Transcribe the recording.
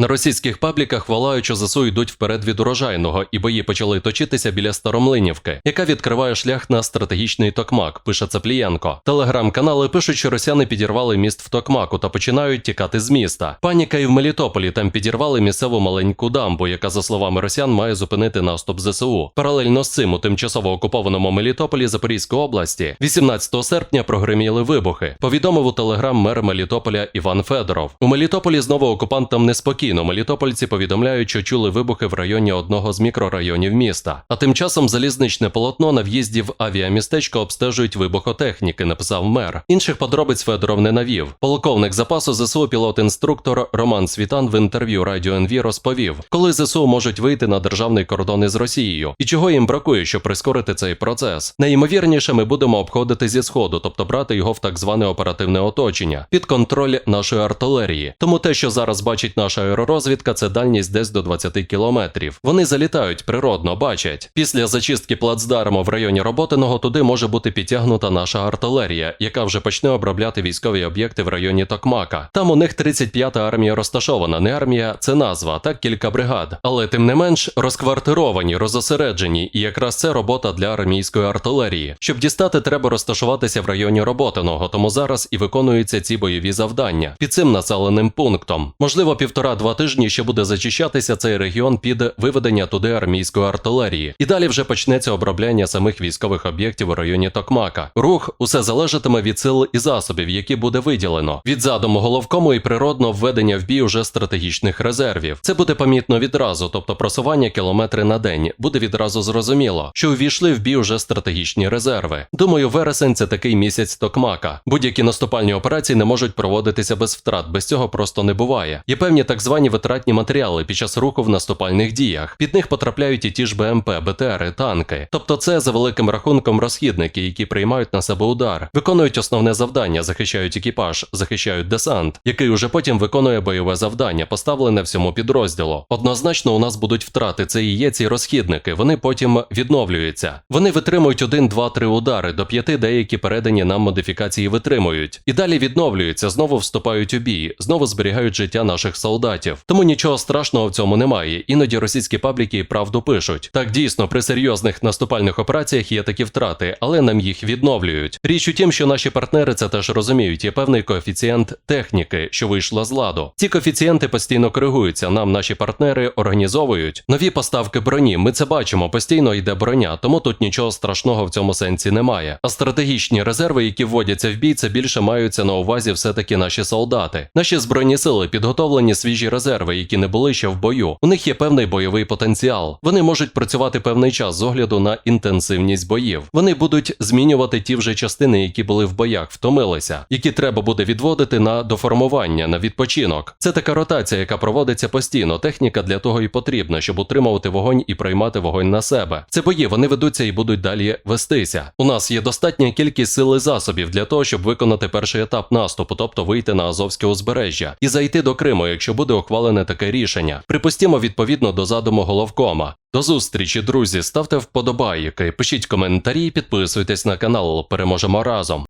На російських пабліках волають, що ЗСУ йдуть вперед від урожайного, і бої почали точитися біля Старомлинівки, яка відкриває шлях на стратегічний Токмак, пише Цеплієнко. Телеграм-канали пишуть, що росіяни підірвали міст в Токмаку та починають тікати з міста. Паніка і в Мелітополі там підірвали місцеву маленьку дамбу, яка, за словами росіян, має зупинити наступ ЗСУ. Паралельно з цим у тимчасово окупованому Мелітополі Запорізької області 18 серпня прогреміли вибухи. Повідомив у телеграм мер Мелітополя Іван Федоров. У Мелітополі знову окупантам неспокійно. Мелітопольці повідомляють, що чули вибухи в районі одного з мікрорайонів міста. А тим часом залізничне полотно на в'їзді в авіамістечко обстежують вибухотехніки, написав мер. Інших подробиць Федоров не навів. Полковник запасу ЗСУ пілот-інструктор Роман Світан в інтерв'ю Радіо НВ розповів, коли ЗСУ можуть вийти на державний кордон із Росією, і чого їм бракує, щоб прискорити цей процес. Найімовірніше, ми будемо обходити зі сходу, тобто брати його в так зване оперативне оточення під контроль нашої артилерії. Тому те, що зараз бачить наша аеророзвідка, це дальність десь до 20 кілометрів. Вони залітають природно, бачать. Після зачистки плацдарму в районі Роботиного туди може бути підтягнута наша артилерія, яка вже почне обробляти військові об'єкти в районі Токмака. Там у них 35-та армія розташована. Не армія, це назва, так кілька бригад. Але тим не менш розквартировані, розосереджені, і якраз це робота для армійської артилерії. Щоб дістати, треба розташуватися в районі Роботиного, тому зараз і виконуються ці бойові завдання під цим населеним пунктом. Можливо, півтора-два тижні ще буде зачищатися цей регіон під виведення туди армійської артилерії. І далі вже почнеться обробляння самих військових об'єктів у районі Токмака. Рух усе залежатиме від сил і засобів, які буде виділено. Від задуму головкому і природно введення в бій уже стратегічних резервів. Це буде помітно відразу, тобто просування кілометри на день. Буде відразу зрозуміло, що увійшли в бій уже стратегічні резерви. Думаю, вересень це такий місяць Токмака. Будь-які наступальні операції не можуть проводитися без втрат, без цього просто не буває. Є певні так звані витратні матеріали під час руху в наступальних діях. Під них потрапляють і ті ж БМП, БТРи, танки. Тобто, це за великим рахунком розхідники, які приймають на себе удар, виконують основне завдання, захищають екіпаж, захищають десант, який уже потім виконує бойове завдання, поставлене всьому підрозділу. Однозначно, у нас будуть втрати. Це і є ці розхідники. Вони потім відновлюються. Вони витримують один, два, три удари. До п'яти деякі передані нам модифікації витримують. І далі відновлюються, знову вступають у бій, знову зберігають життя наших солдатів. Тому нічого страшного в цьому немає. Іноді російські пабліки правду пишуть. Так дійсно, при серйозних наступальних операціях є такі втрати, але нам їх відновлюють. Річ у тім, що наші партнери це теж розуміють. Є певний коефіцієнт техніки, що вийшла з ладу. Ці коефіцієнти постійно коригуються. Нам наші партнери організовують нові поставки броні. Ми це бачимо. Постійно йде броня, тому тут нічого страшного в цьому сенсі немає. А стратегічні резерви, які вводяться в бій, це більше маються на увазі все-таки наші солдати. Наші збройні сили підготовлені свіжі резерви, які не були ще в бою. У них є певний бойовий потенціал. Вони можуть працювати певний час з огляду на інтенсивність боїв. Вони будуть змінювати ті вже частини, які були в боях, втомилися, які треба буде відводити на доформування, на відпочинок. Це така ротація, яка проводиться постійно. Техніка для того і потрібна, щоб утримувати вогонь і приймати вогонь на себе. Це бої вони ведуться і будуть далі вестися. У нас є достатня кількість сил і засобів для того, щоб виконати перший етап наступу, тобто вийти на Азовське узбережжя і зайти до Криму, якщо буде ухвалене таке рішення. Припустімо відповідно до задуму головкома. До зустрічі, друзі. Ставте вподобайки, пишіть коментарі, підписуйтесь на канал. Переможемо разом.